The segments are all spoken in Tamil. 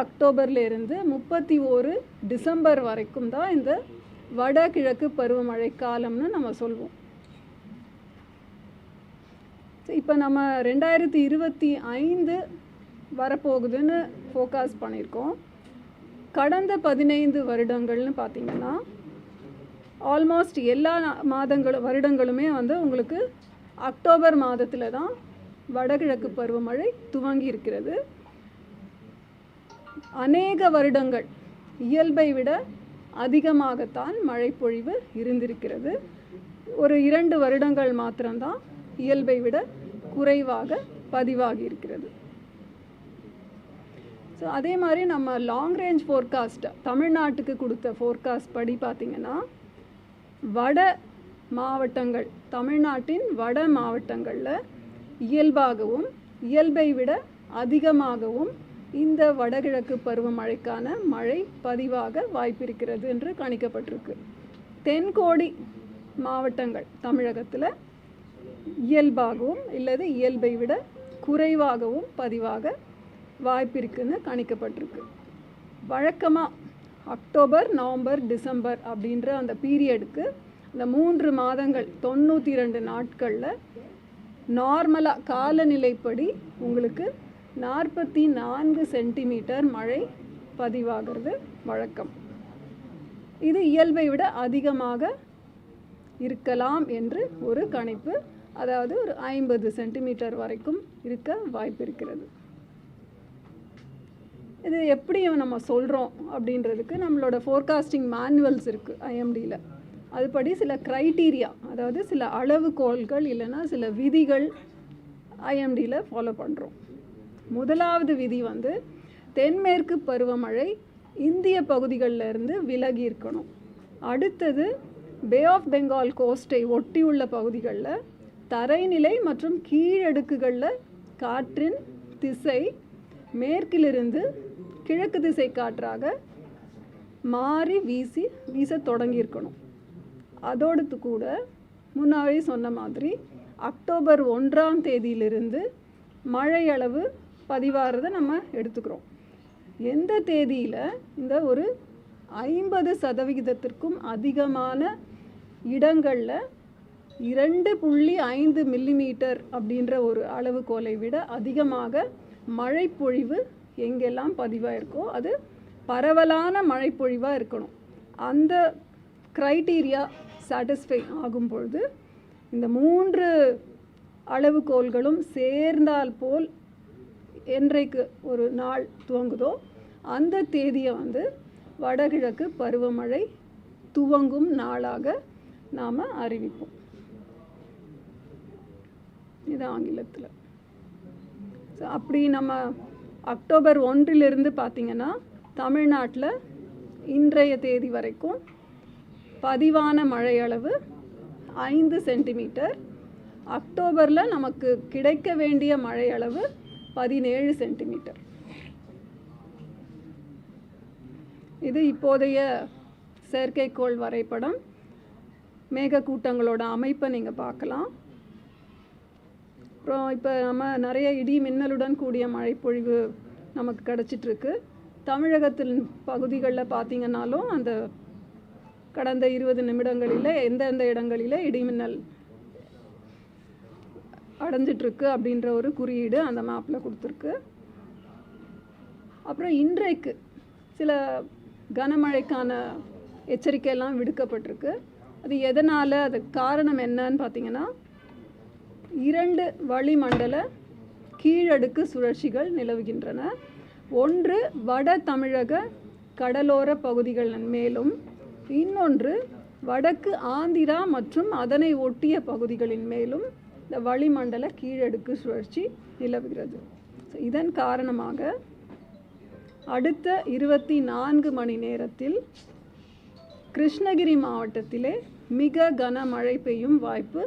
அக்டோபர்லேருந்து முப்பத்தி ஓரு டிசம்பர் வரைக்கும் தான் இந்த வடகிழக்கு பருவமழை காலம்னு நம்ம சொல்வோம். இப்போ நம்ம ரெண்டாயிரத்தி இருபத்தி ஐந்து வரப்போகுதுன்னு ஃபோக்கஸ் பண்ணியிருக்கோம். கடந்த பதினைந்து வருடங்கள்னு பார்த்தீங்கன்னா ஆல்மோஸ்ட் எல்லா மாதங்களும் வருடங்களுமே வந்து உங்களுக்கு அக்டோபர் மாதத்தில் தான் வடகிழக்கு பருவமழை துவங்கி இருக்கிறது அநேக வருடங்கள். இயல்பை விட அதிகமாகத்தான் மழைப்பொழிவு இருந்திருக்கிறது. ஒரு இரண்டு வருடங்கள் மாத்திரம்தான் இயல்பை விட குறைவாக பதிவாகி இருக்கிறது ஸோ அதே மாதிரி நம்ம லாங் ரேஞ்ச் ஃபோர்காஸ்ட்டை தமிழ்நாட்டுக்கு கொடுத்த ஃபோர்காஸ்ட் படி பார்த்திங்கன்னா வட மாவட்டங்கள் தமிழ்நாட்டின் வட மாவட்டங்களில் இயல்பாகவும் இயல்பை விட அதிகமாகவும் இந்த வடகிழக்கு பருவமழைக்கான மழை பதிவாக வாய்ப்பிருக்கிறது என்று கணிக்கப்பட்டிருக்கு. தென்கோடி மாவட்டங்கள் தமிழகத்தில் இயல்பாகவும் இல்லது இயல்பை விட குறைவாகவும் பதிவாக வாய்ப்பிருக்குன்னு கணிக்கப்பட்டிருக்கு. வழக்கமாக அக்டோபர் நவம்பர் டிசம்பர் அப்படின்ற அந்த பீரியடுக்கு இந்த மூன்று மாதங்கள் தொண்ணூற்றி ரெண்டு நாட்களில் நார்மலாக காலநிலைப்படி உங்களுக்கு நாற்பத்தி நான்கு சென்டிமீட்டர் மழை பதிவாகிறது. வழக்கம். இது இயல்பை விட அதிகமாக இருக்கலாம் என்று ஒரு கணிப்பு அதாவது ஒரு ஐம்பது சென்டிமீட்டர் வரைக்கும் இருக்க வாய்ப்பு இருக்கிறது இது எப்படி நம்ம சொல்கிறோம் அப்படின்றதுக்கு நம்மளோட ஃபோர்காஸ்டிங் மேனுவல்ஸ் இருக்குது ஐஎம்டியில் அதுபடி சில க்ரைட்டீரியா அதாவது சில அளவுகோல்கள் இல்லைன்னா சில விதிகள் ஐஎம்டியில் ஃபாலோ பண்ணுறோம் முதலாவது விதி வந்து தென்மேற்கு பருவமழை இந்திய பகுதிகளில் இருந்து விலகி இருக்கணும். அடுத்தது பே ஆஃப் பெங்கால் கோஸ்ட்டை ஒட்டியுள்ள பகுதிகளில் தரைநிலை மற்றும் கீழடுக்குகளில் காற்றின் திசை மேற்கிலிருந்து கிழக்கு திசை காற்றாக மாறி வீசி வீச தொடங்கியிருக்கணும் அதோடு கூட முன்னாடி சொன்ன மாதிரி அக்டோபர் ஒன்றாம் தேதியிலிருந்து மழையளவு பதிவாகிறத நம்ம எடுத்துக்கிறோம். எந்த தேதியில்? இந்த ஒரு ஐம்பது சதவிகிதத்திற்கும் அதிகமான இடங்களில் இரண்டு புள்ளி ஐந்து மில்லிமீட்டர் அப்படின்ற ஒரு அளவுகோலை விட அதிகமாக மழைப்பொழிவு எங்கெல்லாம் பதிவாயிருக்கோ அது பரவலான மழைப்பொழிவாக இருக்கணும். அந்த க்ரைட்டீரியா சாட்டிஸ்ஃபை ஆகும் பொழுது இந்த மூன்று அளவுகோல்களும் சேர்ந்தால் போல் என்றைக்கு ஒரு நாள் துவங்குதோ அந்த தேதியை வந்து வடகிழக்கு பருவமழை துவங்கும் நாளாக நாம் அறிவிப்போம். இது ஆங்கிலத்தில். ஸோ அப்படி நம்ம அக்டோபர் ஒன்றிலிருந்து பார்த்திங்கன்னா தமிழ்நாட்டில் இன்றைய தேதி வரைக்கும் பதிவான மழையளவு ஐந்து சென்டிமீட்டர். அக்டோபரில் நமக்கு கிடைக்க வேண்டிய மழையளவு பதினேழு சென்டிமீட்டர். இது இப்போதைய செயற்கைக்கோள் வரைபடம். மேகக்கூட்டங்களோட அமைப்பை நீங்கள் பார்க்கலாம். அப்புறம் இப்போ நம்ம நிறைய இடி மின்னலுடன் கூடிய மழைப்பொழிவு நமக்கு கிடச்சிட்ருக்கு. தமிழகத்தின் பகுதிகளில் பார்த்திங்கனாலும் அந்த கடந்த இருபது நிமிடங்களில் எந்தெந்த இடங்களில் இடிமின்னல் அடைஞ்சிட்ருக்கு அப்படின்ற ஒரு குறியீடு அந்த மேப்பில் கொடுத்துருக்கு. அப்புறம் இன்றைக்கு சில கனமழைக்கான எச்சரிக்கையெல்லாம் விடுக்கப்பட்டிருக்கு. அது எதனால் அது காரணம் என்னன்னு பார்த்தீங்கன்னா இரண்டு வளிமண்டல கீழடுக்கு சுழற்சிகள் நிலவுகின்றன. ஒன்று வட தமிழக கடலோர பகுதிகளின் மேலும் இன்னொன்று வடக்கு ஆந்திரா மற்றும் அதனை ஒட்டிய பகுதிகளின் மேலும் இந்த வளிமண்டல கீழடுக்கு சுழற்சி நிலவுகிறது. ஸோ இதன் காரணமாக அடுத்த இருபத்தி நான்கு மணி நேரத்தில் கிருஷ்ணகிரி மாவட்டத்திலே மிக கனமழை பெய்யும் வாய்ப்பு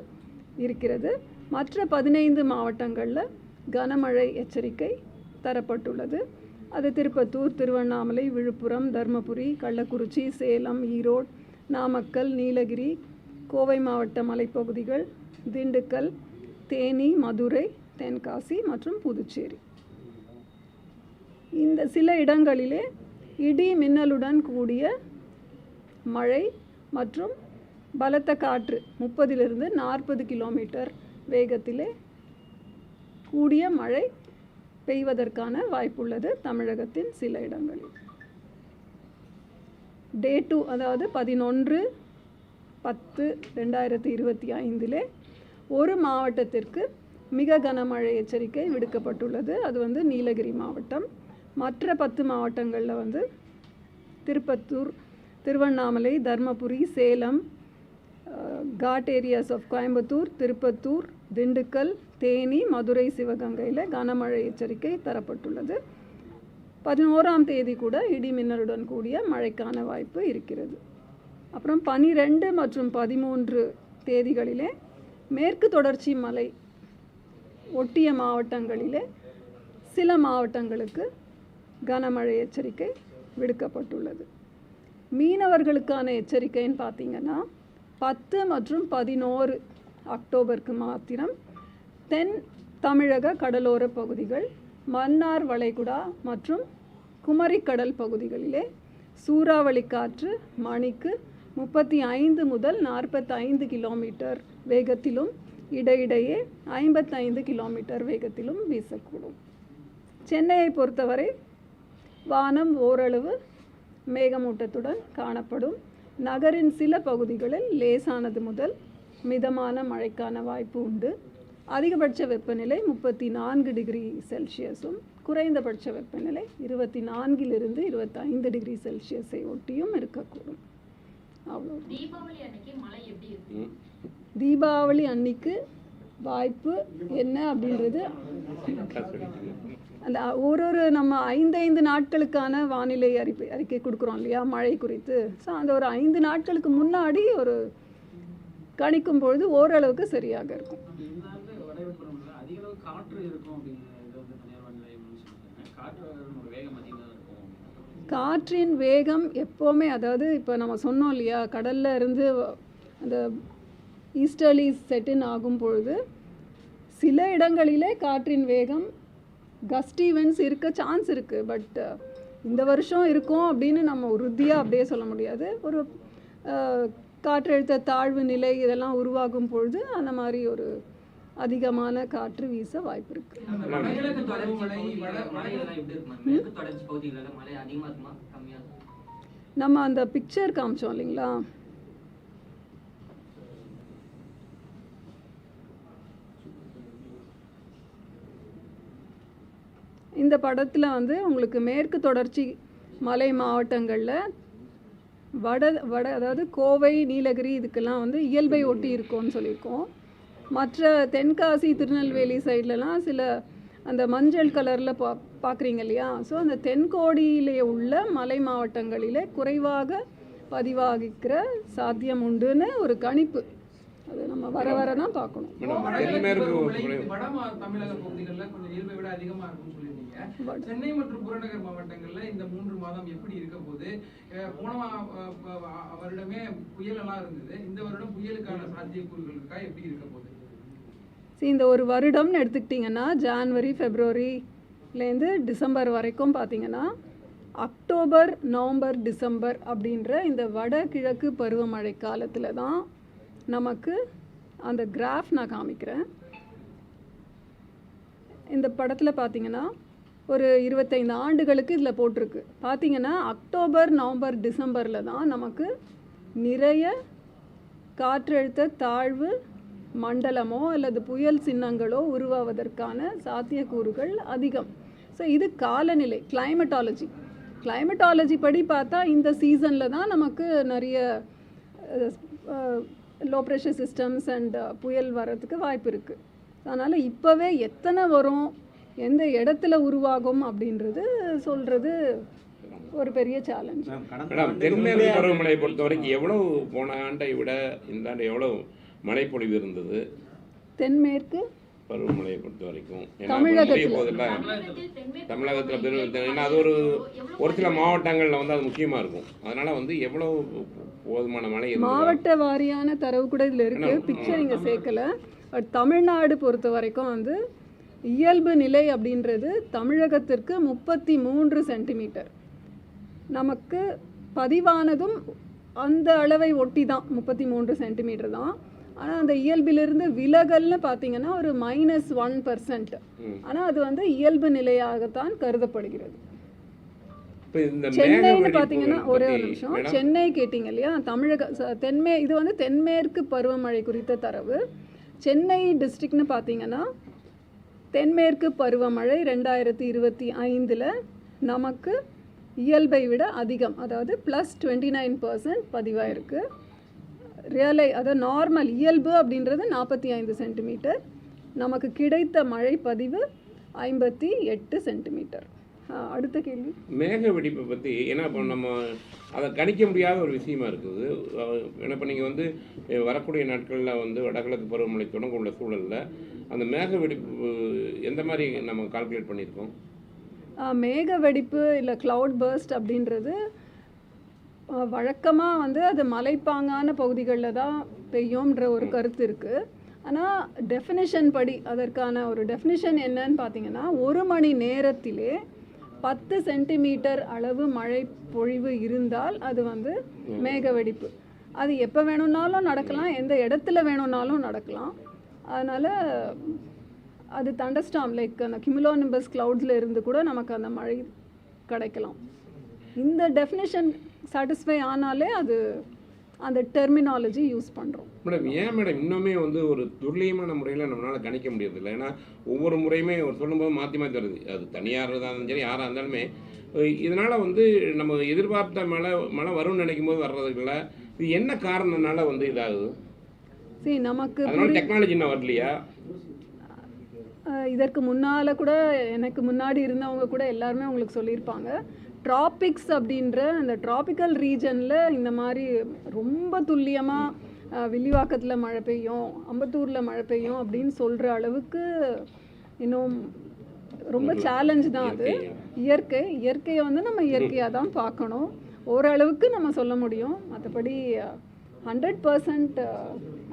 இருக்கிறது. மற்ற பதினைந்து மாவட்டங்களில் கனமழை எச்சரிக்கை தரப்பட்டுள்ளது. அது திருப்பத்தூர் திருவண்ணாமலை விழுப்புரம் தருமபுரி கள்ளக்குறிச்சி சேலம் ஈரோடு நாமக்கல் நீலகிரி கோவை மாவட்ட மலைப்பகுதிகள் திண்டுக்கல் தேனி மதுரை தென்காசி மற்றும் புதுச்சேரி. இந்த சில இடங்களிலே இடி மின்னலுடன் கூடிய மழை மற்றும் பலத்த காற்று முப்பதிலிருந்து நாற்பது கிலோமீட்டர் வேகத்திலே கூடிய மழை பெய்வதற்கான வாய்ப்புள்ளது தமிழகத்தின் சில இடங்களில். டே டூ அதாவது பதினொன்று பத்து ரெண்டாயிரத்தி இருபத்தி ஐந்திலே ஒரு மாவட்டத்திற்கு மிக கனமழை எச்சரிக்கை விடுக்கப்பட்டுள்ளது. அது வந்து நீலகிரி மாவட்டம். மற்ற பத்து மாவட்டங்களில் வந்து Tirupattur Tiruvannamalai Dharmapuri Salem ghat areas of Coimbatore Tirupattur Dindigul Theni Madurai சிவகங்கையில் கனமழை எச்சரிக்கை தரப்பட்டுள்ளது. பதினோராம் தேதி கூட இடி மின்னலுடன் கூடிய மழைக்கான வாய்ப்பு இருக்கிறது. அப்புறம் பனிரெண்டு மற்றும் பதிமூன்று தேதிகளிலே மேற்கு தொடர்ச்சி மலை ஒட்டிய மாவட்டங்களிலே சில மாவட்டங்களுக்கு கனமழை எச்சரிக்கை விடுக்கப்பட்டுள்ளது. மீனவர்களுக்கான எச்சரிக்கைன்னு பார்த்தீங்கன்னா பத்து மற்றும் பதினோரு அக்டோபருக்கு மாத்திரம் தென் தமிழக கடலோர பகுதிகள் மன்னார் வளைகுடா மற்றும் குமரிக்கடல் பகுதிகளிலே சூறாவளி காற்று மணிக்கு முப்பத்தி ஐந்து முதல் நாற்பத்தைந்து கிலோமீட்டர் வேகத்திலும் இடையிடையே ஐம்பத்தைந்து கிலோமீட்டர் வேகத்திலும் வீசக்கூடும். சென்னையை பொறுத்தவரை வானம் ஓரளவு மேகமூட்டத்துடன் காணப்படும். நகரின் சில பகுதிகளில் லேசானது முதல் மிதமான மழைக்கான வாய்ப்பு உண்டு. அதிகபட்ச வெப்பநிலை முப்பத்தி நான்கு டிகிரி செல்சியஸும் குறைந்தபட்ச வெப்பநிலை இருபத்தி நான்கிலிருந்து இருபத்தைந்து டிகிரி செல்சியஸை ஒட்டியும் இருக்கக்கூடும். அவ்வளோ தீபாவளி அன்னைக்கு மழை எப்படி இருக்கும் தீபாவளி அன்னைக்கு வாய்ப்பு என்ன அப்படின்றது அந்த ஒரு ஒரு நம்ம ஐந்து ஐந்து நாட்களுக்கான வானிலை அறிக்கை அறிக்கை கொடுக்குறோம் இல்லையா? மழை குறித்து. ஸோ அந்த ஒரு ஐந்து நாட்களுக்கு முன்னாடி ஒரு கணிக்கும் பொழுது ஓரளவுக்கு சரியாக இருக்கும். காற்றின் வேகம் எப்போவுமே அதாவது இப்போ நம்ம சொன்னோம் இல்லையா? கடல்ல இருந்து அந்த ஈஸ்டர்லி செட்டின் ஆகும் பொழுது சில இடங்களிலே காற்றின் வேகம் கஸ்டீவன்ஸ் இருக்க சான்ஸ் இருக்குது பட் இந்த வருஷம் இருக்கும் அப்படின்னு நம்ம உறுதியாக அப்படியே சொல்ல முடியாது. ஒரு அஹ், காற்றழுத்த தாழ்வு நிலை இதெல்லாம் உருவாகும் பொழுது அந்த மாதிரி ஒரு அதிகமான காற்று வீச வாய்ப்பு இருக்குமா? நம்ம அந்த பிக்சர் காமிச்சோம் இல்லைங்களா? இந்த படத்தில் வந்து உங்களுக்கு மேற்கு தொடர்ச்சி மலை மாவட்டங்களில் வட வட அதாவது கோவை நீலகிரி இதுக்கெல்லாம் வந்து இயல்பை ஒட்டி இருக்கும்னு சொல்லியிருக்கோம். மற்ற தென்காசி திருநெல்வேலி சைட்லலாம் சில அந்த மஞ்சள் கலரில் பா பார்க்குறீங்க இல்லையா? ஸோ அந்த தென்கோடியிலே உள்ள மலை மாவட்டங்களிலே குறைவாக பதிவாகிக்கிற சாத்தியம் உண்டுன்னு ஒரு கணிப்பு. அது நம்ம வர வர தான் பார்க்கணும். சென்னை மற்றும் புறநகர் மாவட்டங்கள்ல இந்த மூன்று மாதம் எப்படி இருக்க அஹ் போன வருடமே புயல் எல்லாம் இருந்தது. இந்த வருடம் புயலுக்கான சாத்தியக்கூறுகள் இருக்கா? எப்படி இருக்க போகுது? இந்த ஒரு வருடம்னு எடுத்துக்கிட்டிங்கன்னா ஜான்வரி ஃபெப்ரவரிலேருந்து டிசம்பர் வரைக்கும் பார்த்தீங்கன்னா அக்டோபர் நவம்பர் டிசம்பர் அப்படின்ற இந்த வடகிழக்கு பருவமழை காலத்தில் தான் நமக்கு அந்த கிராஃப் நான் காமிக்கிறேன். இந்த படத்தில் பார்த்தீங்கன்னா ஒரு இருபத்தைந்து ஆண்டுகளுக்கு இதில் போட்டிருக்கு. பார்த்தீங்கன்னா அக்டோபர் நவம்பர் டிசம்பரில் தான் நமக்கு நிறைய காற்றழுத்த தாழ்வு மண்டலமோ அல்லது புயல் சின்னங்களோ உருவாவதற்கான சாத்தியக்கூறுகள் அதிகம். ஸோ இது காலநிலை கிளைமட்டாலஜி கிளைமட்டாலஜி படி பார்த்தா இந்த சீசனில் தான் நமக்கு நிறைய லோ ப்ரெஷர் சிஸ்டம்ஸ் அண்ட் புயல் வர்றதுக்கு வாய்ப்பு இருக்குது அதனால் இப்போவே எத்தனை வரும் எந்த இடத்துல உருவாகும் அப்படின்றது சொல்கிறது ஒரு பெரிய சேலஞ்ச் மேடம் தென்மேற்கு பருவமழையை பொறுத்த வரைக்கும் எவ்வளவு போன ஆண்டை விட இந்த ஆண்டு எவ்வளவு மழைப்பொழிவு இருந்தது? தென்மேற்கு? பருவமழையை பொறுத்த வரைக்கும் தமிழகத்துல. முடிய போதில்ல தமிழகத்தில் தென்மேற்கு தமிழகத்தில் பருவமழை பெரு ஏன்னா அது ஒரு ஒரு சில மாவட்டங்களில் வந்து அது முக்கியமாக இருக்கும். அதனால வந்து எவ்வளவு போதுமான மழை மாவட்ட வாரியான தரவு கூட இதில் இருக்குது? பிக்சர் இங்கே சேர்க்கல. பட் தமிழ்நாடு பொறுத்த வரைக்கும் வந்து இயல்பு நிலை அப்படின்றது தமிழகத்திற்கு முப்பத்தி மூன்று சென்டிமீட்டர். நமக்கு பதிவானதும் அந்த அளவை ஒட்டி தான் முப்பத்தி மூன்று சென்டிமீட்டர் தான். ஆனால் அந்த இயல்பிலிருந்து விலகல்னு பார்த்தீங்கன்னா ஒரு மைனஸ் ஒன் பர்சன்ட். ஆனால் அது வந்து இயல்பு நிலையாகத்தான் கருதப்படுகிறது. சென்னைன்னு பார்த்தீங்கன்னா ஒரே ஒரு நிமிஷம். சென்னை கேட்டிங்க இல்லையா? தமிழக தென்மே இது வந்து தென்மேற்கு பருவமழை குறித்த தரவு. சென்னை டிஸ்ட்ரிக்ட்னு பார்த்தீங்கன்னா தென்மேற்கு பருவமழை ரெண்டாயிரத்தி இருபத்தி ஐந்தில் நமக்கு இயல்பை விட அதிகம். அதாவது ப்ளஸ் டுவெண்ட்டி நைன் பர்சன்ட் பதிவாயிருக்கு. ரியலை அதாவது நார்மல் இயல்பு அப்படின்றது நாற்பத்தி ஐந்து சென்டிமீட்டர் நமக்கு கிடைத்த மழை பதிவு ஐம்பத்தி எட்டு சென்டிமீட்டர் அடுத்த கேள்வி. மேக வெடிப்பை பற்றி ஏன்னா இப்போ நம்ம அதை கணிக்க முடியாத ஒரு விஷயமா இருக்குது. ஏன்னா இப்போ நீங்கள் வந்து வரக்கூடிய நாட்களில் வந்து வடகிழக்கு பருவமழை தொடங்க உள்ள சூழலில் அந்த மேக வெடிப்பு எந்த மாதிரி நம்ம கால்குலேட் பண்ணியிருக்கோம்? மேக வெடிப்பு இல்லை cloud burst அப்படின்றது வழக்கமாக வந்து அது மலைப்பாங்கான பகுதிகளில் தான் பெய்யும்ன்ற ஒரு கருத்து இருக்குது ஆனால் டெஃபினிஷன் படி அதற்கான ஒரு டெஃபினிஷன் என்னன்னு பார்த்தீங்கன்னா ஒரு மணி நேரத்திலே பத்து சென்டிமீட்டர் அளவு மழை பொழிவு இருந்தால் அது வந்து மேக வெடிப்பு அது எப்போ வேணும்னாலும் நடக்கலாம் எந்த இடத்துல வேணும்னாலும் நடக்கலாம். அதனால் அது தண்டஸ்டாம் லைக் அந்த கிமுலோனிம்பஸ் கிளவுட்ஸில் இருந்து கூட நமக்கு அந்த மழை கிடைக்கலாம். இந்த டெஃபினேஷன் சாட்டிஸ்ஃபை ஆனாலே அது அந்த டெர்மினாலஜி யூஸ் பண்ணுறோம் மேடம் ஏன் மேடம் இன்னுமே வந்து ஒரு துல்லியமான முறையில் நம்மளால் கணிக்க முடியறதில்ல? ஏன்னா ஒவ்வொரு முறையுமே ஒரு சொல்லும்போது மாற்றி மாற்றி வருது. அது தனியார் இருந்தாலும் சரி யாராக இருந்தாலுமே. இதனால் வந்து நம்ம எதிர்பார்த்த மழை மழை வரும்னு நினைக்கும் போது வர்றதுக்குள்ள இது என்ன காரணம்னால வந்து இதாகுது? சரி நமக்கு டெக்னாலஜி இன்னும் வரலையா? இதற்கு முன்னால் கூட எனக்கு முன்னாடி இருந்தவங்க கூட எல்லாருமே உங்களுக்கு சொல்லியிருப்பாங்க. ட்ராபிக்ஸ் அப்படின்ற அந்த ட்ராபிக்கல் ரீஜனில் இந்த மாதிரி ரொம்ப துல்லியமாக வில்லிவாக்கத்தில் மழை பெய்யும் அம்பத்தூரில் மழை பெய்யும் அப்படின்னு சொல்கிற அளவுக்கு இன்னும் ரொம்ப சேலஞ்ச் தான் அது. இயற்கை. இயற்கையை வந்து நம்ம இயற்கையாக தான் பார்க்கணும். ஓரளவுக்கு நம்ம சொல்ல முடியும். மற்றபடி ஹண்ட்ரட் பர்சன்ட்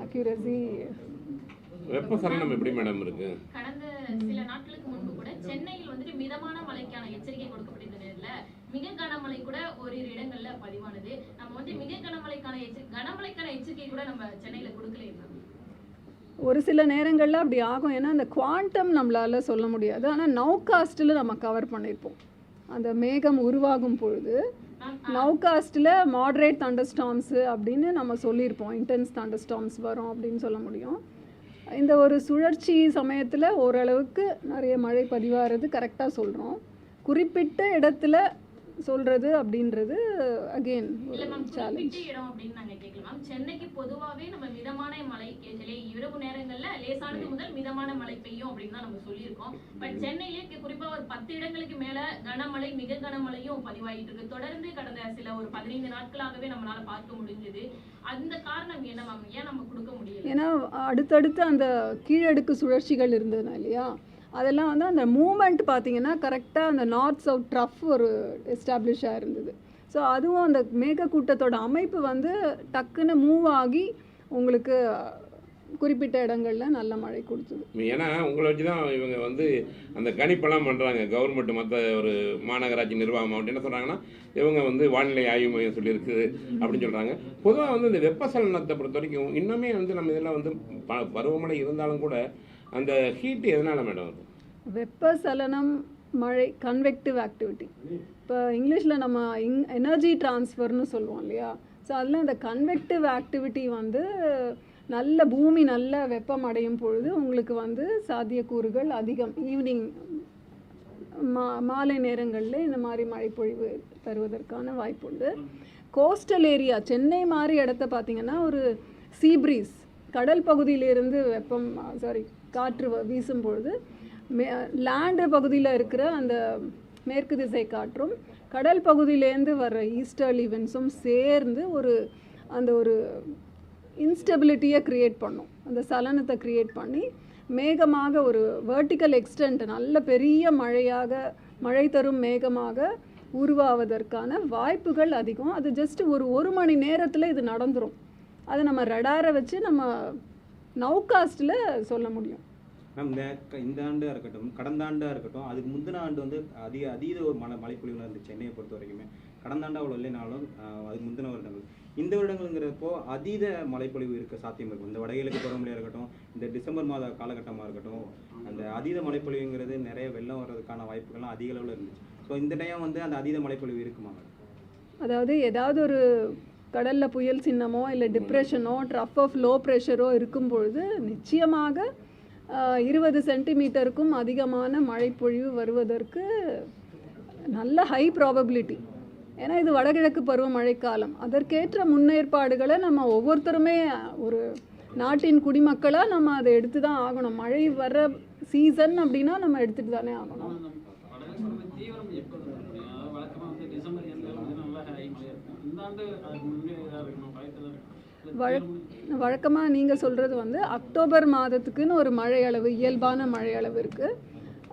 அக்யூரசி வெப்பசலனம் எப்படி மேடம் இருக்கு? கடந்த சில நாட்களுக்கு முன்பு கூட சென்னையில் வந்துட்டு மிதமான மழைக்கான எச்சரிக்கை கொடுக்கப்பட்டிருந்த நேரத்துல மிக கனமழை கூட ஓரிரு இடங்கள்ல பதிவானது. நம்ம வந்து மிக கனமழைக்கான எச்சரி கனமழைக்கான எச்சரிக்கை கூட நம்ம சென்னையில கொடுக்கலையே மேம். ஒரு சில நேரங்களில் அப்படி ஆகும். ஏன்னா அந்த குவாண்டம் நம்மளால் சொல்ல முடியாது. ஆனால் நவுகாஸ்ட்டில் நம்ம கவர் பண்ணியிருப்போம் அந்த மேகம் உருவாகும் பொழுது மேம் நவுகாஸ்ட்டில் மாட்ரேட் தண்டர்ஸ்டாம்ஸு அப்படின்னு நம்ம சொல்லியிருப்போம் இன்டென்ஸ் தண்டர்ஸ்டாம்ஸ் வரும் அப்படின்னு சொல்ல முடியும். இந்த ஒரு சுழற்சி சமயத்தில் ஓரளவுக்கு நிறைய மழை பதிவாகிறது கரெக்டாக சொல்கிறோம் குறிப்பிட்ட இடத்துல சொல்கிறது அப்படின்றது அகெயின் சேலஞ்ச் இடம் அப்படின்னு நாங்க கேட்கல மேம் சென்னைக்கு பொதுவாவே நம்ம மிதமான மழை இரவு நேரங்கள்ல லேசானது முதல் மிதமான மழை பெய்யும் அப்படின்னு தான் நம்ம சொல்லியிருக்கோம். பட் சென்னையிலே கி- குறிப்பா ஒரு பத்து இடங்களுக்கு மேல கனமழை மிக கனமழையும் பதிவாயிட்டு இருக்கு. தொடர்ந்து கடந்த சில ஒரு பதினைந்து நாட்களாகவே நம்மளால பார்க்க முடிஞ்சது. அந்த காரணம் என்ன மேம் ஏன் நம்ம கொடுக்க முடியல? ஏன்னா அடுத்தடுத்து அந்த கீழடுக்கு சுழற்சிகள் இருந்ததுனா இல்லையா? அதெல்லாம் வந்து அந்த மூமெண்ட் பார்த்தீங்கன்னா கரெக்டாக அந்த நார்த் சவுத் ட்ரஃப் ஒரு எஸ்டாப்ளிஷ் இருந்தது ஸோ அதுவும் அந்த மேகக்கூட்டத்தோட அமைப்பு வந்து டக்குன்னு மூவ் ஆகி உங்களுக்கு குறிப்பிட்ட இடங்களில் நல்ல மழை கொடுத்தது. ஏன்னா உங்களை வச்சு தான் இவங்க வந்து அந்த கணிப்பெல்லாம் பண்ணுறாங்க கவர்மெண்ட் மற்ற ஒரு மாநகராட்சி நிர்வாகம் அப்படி என்ன சொல்கிறாங்கன்னா இவங்க வந்து வானிலை ஆய்வு மையம் சொல்லியிருக்குது அப்படின்னு சொல்கிறாங்க பொதுவாக வந்து இந்த வெப்பசலனத்தை பொறுத்த வரைக்கும் இன்னுமே வந்து நம்ம இதெல்லாம் வந்து ப- பருவமழை இருந்தாலும் கூட அந்த ஹீட் எதனால் மேடம் வருது வெப்பசலனம் மழை கன்வெக்டிவ் ஆக்டிவிட்டி இப்போ இங்கிலீஷில் நம்ம இங் எனர்ஜி ட்ரான்ஸ்ஃபர்னு சொல்லுவோம் இல்லையா? ஸோ அதில் இந்த கன்வெக்டிவ் ஆக்டிவிட்டி வந்து நல்ல பூமி நல்ல வெப்பம் அடையும் பொழுது உங்களுக்கு வந்து சாத்தியக்கூறுகள் அதிகம். ஈவினிங் மா மாலை நேரங்களில் இந்த மாதிரி மழைப்பொழிவு தருவதற்கான வாய்ப்புண்டு கோஸ்டல் ஏரியா சென்னை மாதிரி இடத்த பார்த்தீங்கன்னா ஒரு சீ பிரீஸ் கடல் பகுதியிலிருந்து வெப்பம் சாரி காற்று வ- வீசும் பொழுது மே லேண்டு பகுதியில் இருக்கிற அந்த மேற்கு திசை காற்றும் கடல் பகுதியிலேருந்து வர்ற ஈஸ்டர் ஈவெண்ட்ஸும் சேர்ந்து ஒரு அந்த ஒரு இன்ஸ்டெபிலிட்டியை க்ரியேட் பண்ணும். அந்த சலனத்தை க்ரியேட் பண்ணி மேகமாக ஒரு வெர்டிக்கல் எக்ஸ்டென்ட் நல்ல பெரிய மழையாக மழை தரும் மேகமாக உருவாவதற்கான வாய்ப்புகள் அதிகம். அது ஜஸ்ட் ஒரு ஒரு மணி நேரத்தில் இது நடந்துடும் அதை நம்ம ரெடாரை வச்சு நம்ம நவுகாஸ்ட்டில் சொல்ல முடியும். மேம் இந்த இந்த ஆண்டாக இருக்கட்டும் கடந்த ஆண்டாக இருக்கட்டும் அதுக்கு முந்தின ஆண்டு வந்து அதிக அதீத ஒரு மழை மழைப்பொழிவு இருந்துச்சு சென்னையை பொறுத்த வரைக்குமே. கடந்த ஆண்டு அவ்வளோ இல்லைனாலும் அதுக்கு முந்தின வருடங்கள். இந்த வருடங்கள்ங்கிறப்போ அதீத மழைப்பொழிவு இருக்க சாத்தியம் இருக்கும். இந்த வடகிழக்கு பருவமழையாக இருக்கட்டும் இந்த டிசம்பர் மாத காலகட்டமாக இருக்கட்டும் அந்த அதீத மழைப்பொழிவுங்கிறது நிறைய வெள்ளம் வர்றதுக்கான வாய்ப்புகள்லாம் அதிக அளவில் இருந்துச்சு. ஸோ இந்த டைம் வந்து அந்த அதீத மழைப்பொழிவு இருக்குமா? அதாவது ஏதாவது ஒரு கடலில் புயல் சின்னமோ இல்லை டிப்ரெஷனோ ட்ரஃப் ஆஃப் லோ ப்ரெஷரோ இருக்கும் பொழுது நிச்சயமாக இருபது சென்டிமீட்டருக்கும் அதிகமான மழைப்பொழிவு வருவதற்கு நல்ல ஹை ப்ராபபிலிட்டி ஏன்னா இது வடகிழக்கு பருவமழை காலம் அதற்கேற்ற முன்னேற்பாடுகளை நம்ம ஒவ்வொருத்தருமே ஒரு நாட்டின் குடிமக்களாக நம்ம அதை எடுத்து தான் ஆகணும். மழை வர சீசன் அப்படின்னா நம்ம எடுத்துகிட்டு தானே ஆகணும் வடகிழக்கு தீவிரம் எப்போ இருக்கும் அதாவது வழக்கமாக வந்து டிசம்பர் எண்ணில் வந்து நல்லா ஹை மழையாக இருக்கும் இந்த ஆண்டு அதுக்கு முன்னே இதாக இருக்கணும் வாய்ப்பு தான் இருக்கும் வழக் வழக்கமாக நீங்கள் சொல்கிறது வந்து அக்டோபர் மாதத்துக்குன்னு ஒரு மழை அளவு இயல்பான மழை அளவு இருக்குது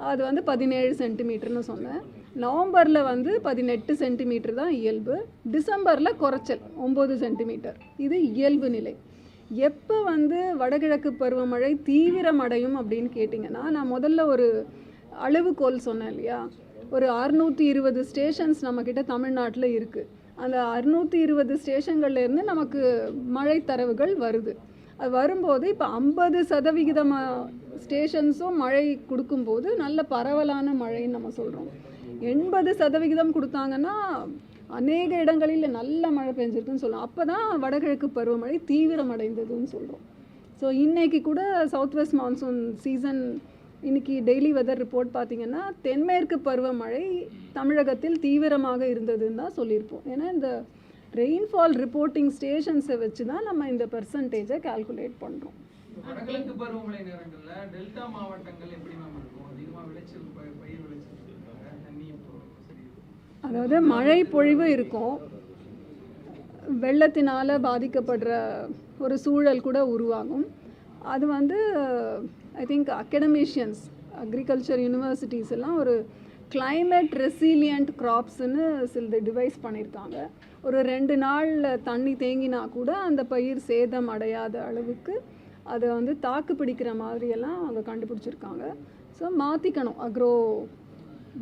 அது வந்து பதினேழு சென்டிமீட்டர்னு சொன்னேன். நவம்பரில் வந்து பதினெட்டு சென்டிமீட்டர் தான் இயல்பு. டிசம்பரில் குறைச்சல் ஒம்பது சென்டிமீட்டர். இது இயல்பு நிலை. எப்போ வந்து வடகிழக்கு பருவமழை தீவிரமடையும் அப்படின்னு கேட்டிங்கன்னா நான் முதல்ல ஒரு அளவுகோல் சொன்னேன் இல்லையா? ஒரு அறுநூற்றி இருபது ஸ்டேஷன்ஸ் நம்மக்கிட்ட தமிழ்நாட்டில் இருக்குது அந்த அறுநூற்றி இருபது ஸ்டேஷன்கள்லேருந்து நமக்கு மழை தரவுகள் வருது. அது வரும்போது இப்போ ஐம்பது சதவிகிதமாக ஸ்டேஷன்ஸும் மழை கொடுக்கும்போது நல்ல பரவலான மழைன்னு நம்ம சொல்கிறோம் எண்பது சதவிகிதம் கொடுத்தாங்கன்னா அநேக இடங்களில் நல்ல மழை பெஞ்சிருக்குன்னு சொல்லலாம் அப்போ தான் வடகிழக்கு பருவமழை தீவிரமடைந்ததுன்னு சொல்கிறோம் ஸோ இன்னைக்கு கூட சவுத் வெஸ்ட் மான்சூன் சீசன் இன்னைக்கு டெய்லி வெதர் ரிப்போர்ட் பார்த்தீங்கன்னா தென்மேற்கு பருவமழை தமிழகத்தில் தீவிரமாக இருந்ததுன்னு தான் சொல்லியிருப்போம். ஏன்னா இந்த ரெயின்ஃபால் ரிப்போர்ட்டிங் ஸ்டேஷன்ஸை வச்சு தான் நம்ம இந்த பெர்சன்டேஜை கால்குலேட் பண்ணுறோம் வடகிழக்கு பருவமழை நேரங்கள்ல டெல்டா மாவட்டங்கள் எப்படி இருக்கும்? அதிகமா விளைச்சல் பயிர் விளைச்சல் அதாவது மழை பொழிவு இருக்கும். வெள்ளத்தினால் பாதிக்கப்படுற ஒரு சூழல் கூட உருவாகும். அது வந்து I think academicians agriculture universities எல்லாம் ஒரு கிளைமேட் ரெசிலியண்ட் க்ராப்ஸ்னு சிலது டிவைஸ் பண்ணியிருக்காங்க. ஒரு ரெண்டு நாள் தண்ணி தேங்கினா கூட அந்த பயிர் சேதம் அடையாத அளவுக்கு அதை வந்து தாக்கு பிடிக்கிற மாதிரியெல்லாம் அவங்க கண்டுபிடிச்சிருக்காங்க. ஸோ மாற்றிக்கணும் அக்ரோ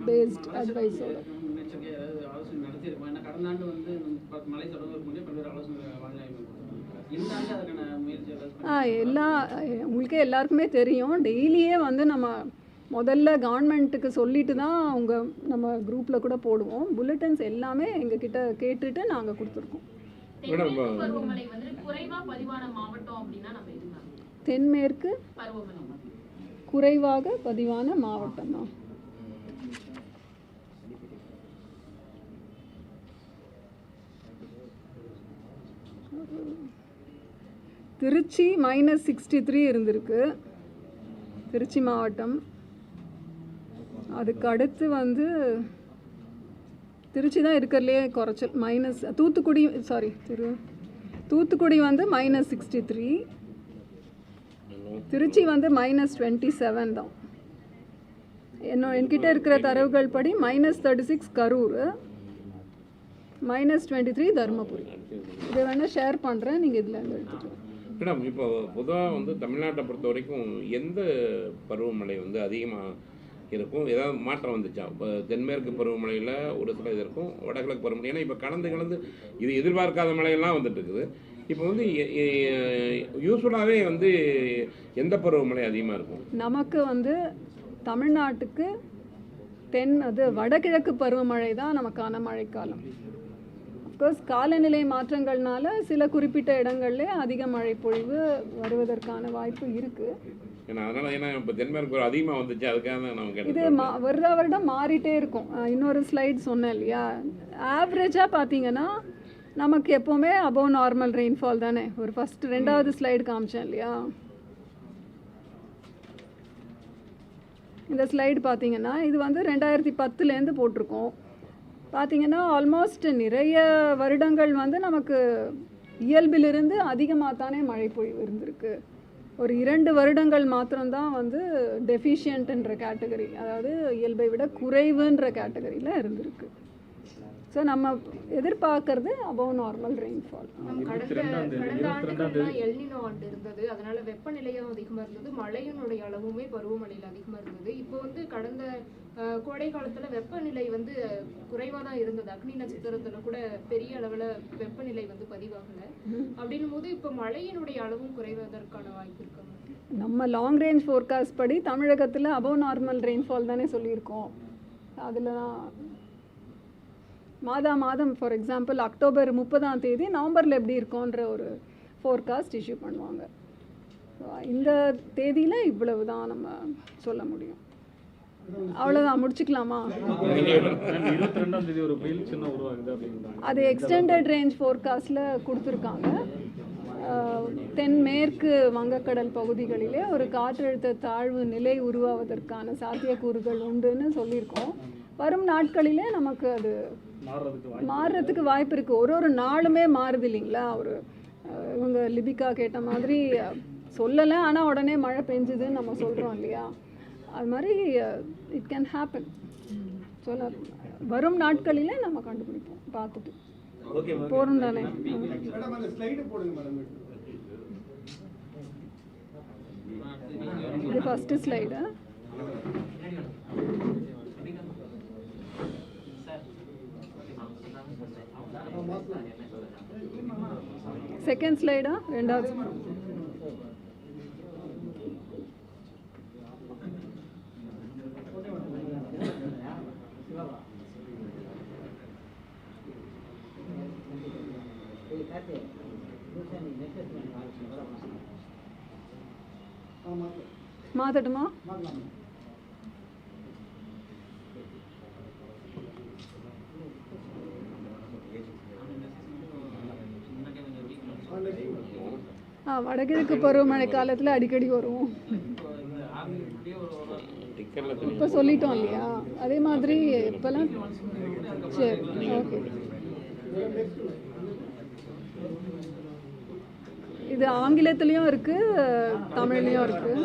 பேஸ்ட் அட்வைஸோட முன்னெச்சரிக்கை ஆலோசனை நடத்தியிருக்கோம்? ஏன்னா கடந்த ஆண்டு வந்து மழை தொடர்புக்கு முன்னே பல்வேறு ஆலோசனை எல்லா உங்களுக்கே எல்லாருக்குமே தெரியும். டெய்லியே வந்து நம்ம முதல்ல கவர்மெண்ட்டுக்கு சொல்லிட்டு தான் அவங்க நம்ம குரூப்பில் கூட போடுவோம். புல்லட்டின்ஸ் எல்லாமே எங்ககிட்ட கேட்டுட்டு நாங்கள் கொடுத்துருக்கோம். தென்மேற்கு குறைவாக பதிவான மாவட்டம் தான். திருச்சி மைனஸ் சிக்ஸ்டி த்ரீ இருந்திருக்கு. திருச்சி மாவட்டம். அதுக்கு அடுத்து வந்து திருச்சி தான் இருக்கிறதுலே குறைச்சல். மைனஸ் தூத்துக்குடி சாரி திரு தூத்துக்குடி வந்து மைனஸ் சிக்ஸ்டி த்ரீ திருச்சி வந்து மைனஸ் டுவெண்ட்டி செவன் தான். என்ன என்கிட்ட இருக்கிற தரவுகள் படி minus thirty six Karur minus twenty three Dharmapuri. இதை வேணால் ஷேர் பண்ணுறேன் நீங்கள் இதில் இருந்து எடுத்துக்கலாம் மேடம் இப்போ பொதுவாக வந்து தமிழ்நாட்டை பொறுத்த வரைக்கும் எந்த பருவமழை வந்து அதிகமாக இருக்கும்? ஏதாவது மாற்றம் வந்துச்சா? இப்போ தென்மேற்கு பருவமழையில் ஒரு சில இது இருக்கும் வடகிழக்கு பருவமழை. ஏன்னா இப்போ கலந்து கலந்து இது எதிர்பார்க்காத மழையெல்லாம் வந்துட்டு இருக்குது இப்போ வந்து யூஸ்ஃபுல்லாகவே வந்து எந்த பருவமழை அதிகமாக இருக்கும்? நமக்கு வந்து தமிழ்நாட்டுக்கு தென் அது வடகிழக்கு பருவமழை தான் நமக்கான மழைக்காலம். அஃப்கோர்ஸ் காலநிலை மாற்றங்கள்னால சில குறிப்பிட்ட இடங்கள்ல அதிக மழை பொழிவு வருவதற்கான வாய்ப்பு நம்ம இது வருட வருடம் மாறிட்டே இருக்கும். இன்னொரு ஸ்லைட் சொன்னேன் இல்லையா? ஆவரேஜாக பார்த்தீங்கன்னா நமக்கு எப்போவுமே அபவ் நார்மல் ரெயின்ஃபால் தானே? ஒரு ஃபர்ஸ்ட் ரெண்டாவது ஸ்லைடு காமிச்சேன் இல்லையா? இந்த ஸ்லைடு பார்த்தீங்கன்னா இது வந்து ரெண்டாயிரத்தி பத்துலேருந்து போட்டிருக்கோம். பார்த்தீங்கன்னா ஆல்மோஸ்ட் நிறைய வருடங்கள் வந்து நமக்கு இயல்பிலிருந்து அதிகமாக தானே மழை பொழிவு இருந்திருக்கு. ஒரு இரண்டு வருடங்கள் மாத்திரம்தான் வந்து டெஃபிஷியன்ட்ன்ற கேட்டகரி அதாவது இயல்பை விட குறைவுன்ற கேட்டகரியில் இருந்திருக்கு. ஸோ நம்ம எதிர்பார்க்கறது அபவ் நார்மல் ரெயின்ஃபால் மேம், கடந்த கடந்த ஆண்டுகள்லாம் எல்னினோ ஆண்டு இருந்தது. அதனால வெப்பநிலையும் அதிகமா இருந்தது. மழையினுடைய அளவுமே பருவமழையில் அதிகமா இருந்தது. இப்போ வந்து கடந்த கோடை காலத்துல வெப்பநிலை வந்து குறைவா தான் இருந்தது. அக்னி நட்சத்திரத்துல கூட பெரிய அளவுல வெப்பநிலை வந்து பதிவாகல. அப்படின்னும் போது இப்போ மழையினுடைய அளவும் குறைவதற்கான வாய்ப்பு இருக்கு? மேம். நம்ம லாங் ரேஞ்ச் ஃபோர்காஸ்ட் படி தமிழகத்தில் அபவ் நார்மல் ரெயின்ஃபால் தானே சொல்லியிருக்கோம். அதில் மாதா மாதம் ஃபார் எக்ஸாம்பிள் அக்டோபர் முப்பதாம் தேதி நவம்பரில் எப்படி இருக்கும்ன்ற ஒரு ஃபோர்காஸ்ட் இஷ்யூ பண்ணுவாங்க. இந்த தேதியில் இவ்வளவு தான் நம்ம சொல்ல முடியும். அவ்வளோதான் முடிச்சுக்கலாமா? அது எக்ஸ்டெண்டட் ரேஞ்ச் ஃபோர்காஸ்டில் கொடுத்துருக்காங்க. தென்மேற்கு வங்கக்கடல் பகுதிகளிலே ஒரு காற்றழுத்த தாழ்வு நிலை உருவாவதற்கான சாத்தியக்கூறுகள் உண்டுன்னு சொல்லியிருக்கோம். வரும் நாட்களிலே நமக்கு அது மாறுறதுக்கு வாய்ப்பு இருக்குது ஒரு ஒரு நாளுமே மாறுது இல்லைங்களா? ஒரு இவங்க லிபிகா கேட்ட மாதிரி சொல்லலை. ஆனால் உடனே மழை பெஞ்சுதுன்னு நம்ம சொல்கிறோம் இல்லையா? அது மாதிரி இட் கேன் ஹேப்பன் சொல்ல வரும் நாட்களிலே நம்ம கண்டுபிடிப்போம் பார்த்துட்டு. ஓகே போகிறோம் தானே? இது ஃபஸ்ட்டு ஸ்லைடு செகண்ட் ஸ்லைடா ரெண்டாவது மாற்றட்டுமா வடகிழக்கு பருவமழை காலத்தில் அடிக்கடி வரும் இப்போ சொல்லிட்டோம் இல்லையா? அதே மாதிரி இப்போல்லாம் சரி ஓகே இது ஆங்கிலத்துலேயும் இருக்குது தமிழ்லையும் இருக்குது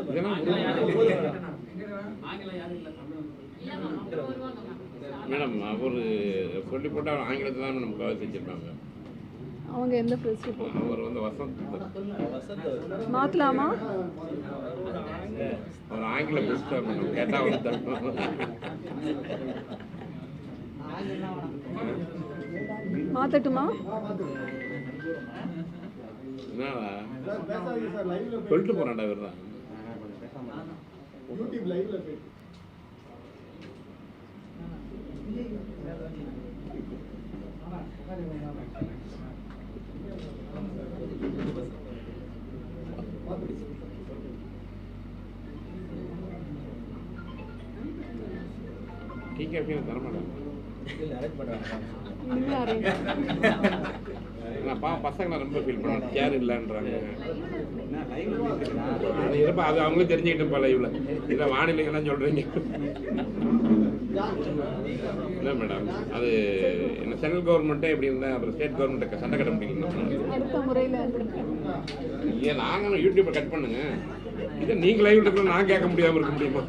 மேடம் அவர் சொல்லி போட்டால் ஆங்கிலத்தில் தான் மேடம் கவலை செஞ்சுருப்பாங்க அவங்க எந்த ப்ரெஸ் ரிப்போர்ட் அவர் வந்து வசந்த். மாற்றலாமா அவர் ஆங்கில பெஸ்ட்டாக மேடம் கேட்டால் வந்து. மாற்றட்டுமா என்னடா? சொல்லிட்டு போறான்டா இவர் தான் டீ காஃபி தர மாட்டேன் இனிமே அரேஞ்ச் நான் பா பசங்களை ரொம்ப ஃபீல் பண்ணுறேன் சேர் இல்லைன்றாங்க. இருப்பா அது அவங்களும் தெரிஞ்சுக்கிட்டு போல இவ்வளோ இதை வானிலைங்கெல்லாம் சொல்கிறீங்க இல்லை மேடம் அது என்ன சென்ட்ரல் கவர்மெண்ட்டே எப்படி இருந்தால் அப்புறம் ஸ்டேட் கவர்மெண்ட்டை சண்டை கட்ட முடியல ஏன் நாங்களும் யூடியூப்பை கட் பண்ணுங்க. இதை நீங்கள் லைவ் இருக்கிற நான் கேட்க முடியாமல் இருக்க முடியுமா?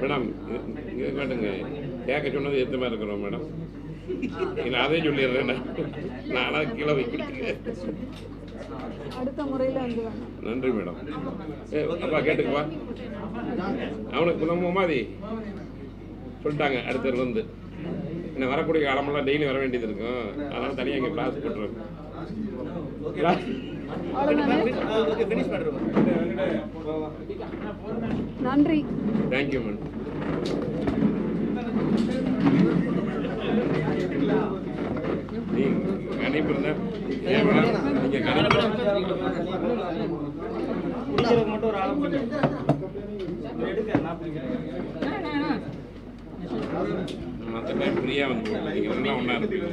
மேடம் இங்கே காட்டுங்க கேட்க சொன்னது எத்த மாதிரி இருக்கிறோம் மேடம்? இல்லை அதே சொல்லிடுறேன். நான். நானா கீழே குடிச்சுக்கிறேன் அடுத்த முறையில் வந்து நன்றி மேடம். ஏ அப்பா கேட்டுக்குவா அவனுக்கு நம்ம மாதிரி சொல்லிட்டாங்க அடுத்தது வந்து. என்ன வரக்கூடிய காலமெல்லாம் டெய்லி வர வேண்டியது இருக்கும். அதனால தனியாக இங்கே கிளாஸ் போட்டுருவேன். நன்றி. தேங்க்யூ மேடம் நீ ஏன் மேடம்? நீங்கள் மட்டும் ஒரு ஆளை எடுக்க நான் மற்ற டைம் ஃப்ரீயாக வந்து நீங்கள் ஒன்றா இருப்பீங்க.